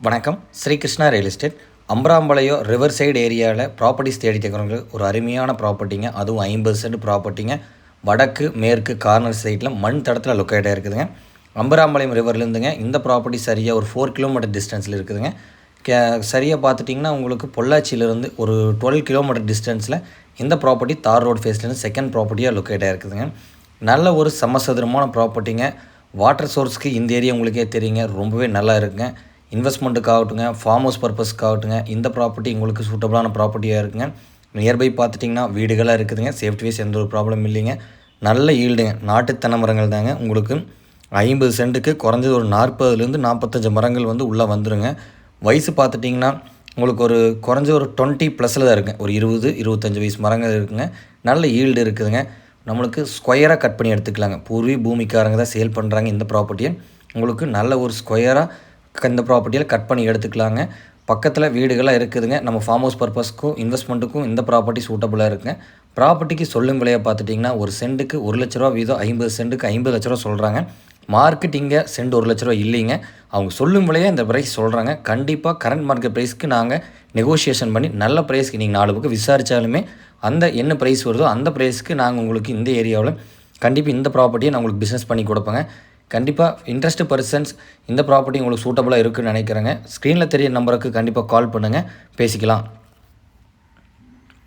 வணக்கம். Sri Krishna real estate Ambarampalayam river side ஏரியாவில் properties தேடி இருக்கிறவங்களுக்கு ஒரு அருமையான ப்ராப்பர்ட்டிங்க அதுவும் ஐம்பது சென்ட் ப்ராப்பர்ட்டிங்க வடக்கு மேற்கு கார்னர் சைட்டில் மண் தடத்தில் லொக்கேட்டாக இருக்குதுங்க அம்பராம்பாளையம் ரிவர்லேருந்துங்க இந்த ப்ராப்பர்ட்டி சரியாக ஒரு ஃபோர் கிலோமீட்டர் டிஸ்டன்ஸில் இருக்குதுங்க. கே சரியாக பார்த்துட்டிங்கன்னா உங்களுக்கு பொள்ளாச்சியிலேருந்து ஒரு டுவெல் கிலோமீட்டர் டிஸ்டன்ஸில் இந்த ப்ராப்பர்ட்டி தார் ரோட் ஃபேஸ்லேருந்து செகண்ட் ப்ராப்பர்ட்டியாக லொக்கேட்டாக இருக்குதுங்க நல்ல ஒரு சமசதுரமான ப்ராப்பர்ட்டிங்க வாட்டர் சோர்ஸ்க்கு இந்த ஏரியா உங்களுக்கே தெரியுங்க. ரொம்பவே நல்லா இருக்குங்க. இன்வெஸ்ட்மெண்ட்டுக்காகட்டுங்க ஃபார்ம் ஹவுஸ் பர்பஸ்க்காகட்டுங்க இந்த ப்ராப்பர்ட்டி உங்களுக்கு சூட்டபுளான ப்ராப்பர்ட்டியாக இருக்குங்க. நியர்பை பார்த்துட்டிங்கன்னா வீடுகளாக இருக்குதுங்க. சேஃப்டி வைஸ் எந்த ஒரு ப்ராப்ளம் இல்லைங்க. நல்ல ஈல்டுங்க நாட்டு தென்னை மரங்கள் தாங்க. உங்களுக்கு ஐம்பது சென்ட்டுக்கு குறைஞ்சது ஒரு நாற்பதுலேருந்து நாற்பத்தஞ்சு மரங்கள் வந்து உள்ளே வந்துருங்க. வயசு பார்த்துட்டிங்கன்னா உங்களுக்கு ஒரு குறைஞ்ச ஒரு டுவெண்ட்டி ப்ளஸில் தான் இருக்குங்க. ஒரு இருபது இருபத்தஞ்சி வயசு மரங்கள் இருக்குங்க. நல்ல ஈல்டு இருக்குதுங்க. நம்மளுக்கு ஸ்கொயராக கட் பண்ணி எடுத்துக்கலாங்க. பூர்வி பூமிக்காரங்க தான் சேல் பண்ணுறாங்க இந்த ப்ராப்பர்ட்டியை உங்களுக்கு நல்ல ஒரு ஸ்கொயராக இந்த ப்ராப்பர்ட்டியில் கட் பண்ணி எடுத்துக்கலாங்க. பக்கத்தில் வீடுகளாக இருக்குதுங்க. நம்ம ஃபார்ம் ஹவுஸ் பர்பஸ்க்கும் இன்வெஸ்ட்மெண்ட்டுக்கும் இந்த ப்ராப்பர்ட்டி சூட்டபுளாக இருக்குங்க. ப்ராப்பர்ட்டிக்கு சொல்லும் விலையை பார்த்துட்டிங்கன்னா ஒரு சென்ட்டுக்கு ஒரு லட்ச ரூபா வீதம் ஐம்பது சென்ட்டுக்கு ஐம்பது லட்ச ரூபா சொல்கிறாங்க மார்க்கெட் இங்கே சென்ட் ஒரு லட்ச ரூபா இல்லைங்க. அவங்க சொல்லும் விலையே இந்த ப்ரைஸ் சொல்கிறாங்க கண்டிப்பாக கரண்ட் மார்க்கெட் ப்ரைஸ்க்கு நாங்கள் நெகோஷியேஷன் பண்ணி நல்ல ப்ரைஸ்க்கு நீங்கள் நாலு பக்கம் விசாரித்தாலுமே அந்த என்ன ப்ரைஸ் வருதோ அந்த ப்ரைஸ்க்கு நாங்கள் உங்களுக்கு இந்த ஏரியாவில் கண்டிப்பாக இந்த ப்ராப்பர்ட்டியை நான் உங்களுக்கு பிஸ்னஸ் பண்ணி கொடுப்பேங்க. கண்டிப்பாக இன்ட்ரெஸ்ட் பர்சன்ஸ் இந்த ப்ராப்பர்ட்டி உங்களுக்கு சூட்டபுளாக இருக்குன்னு நினைக்கிறேங்க. ஸ்க்ரீனில் தெரிய நம்பருக்கு கண்டிப்பாக கால் பண்ணுங்கள் பேசிக்கலாம்.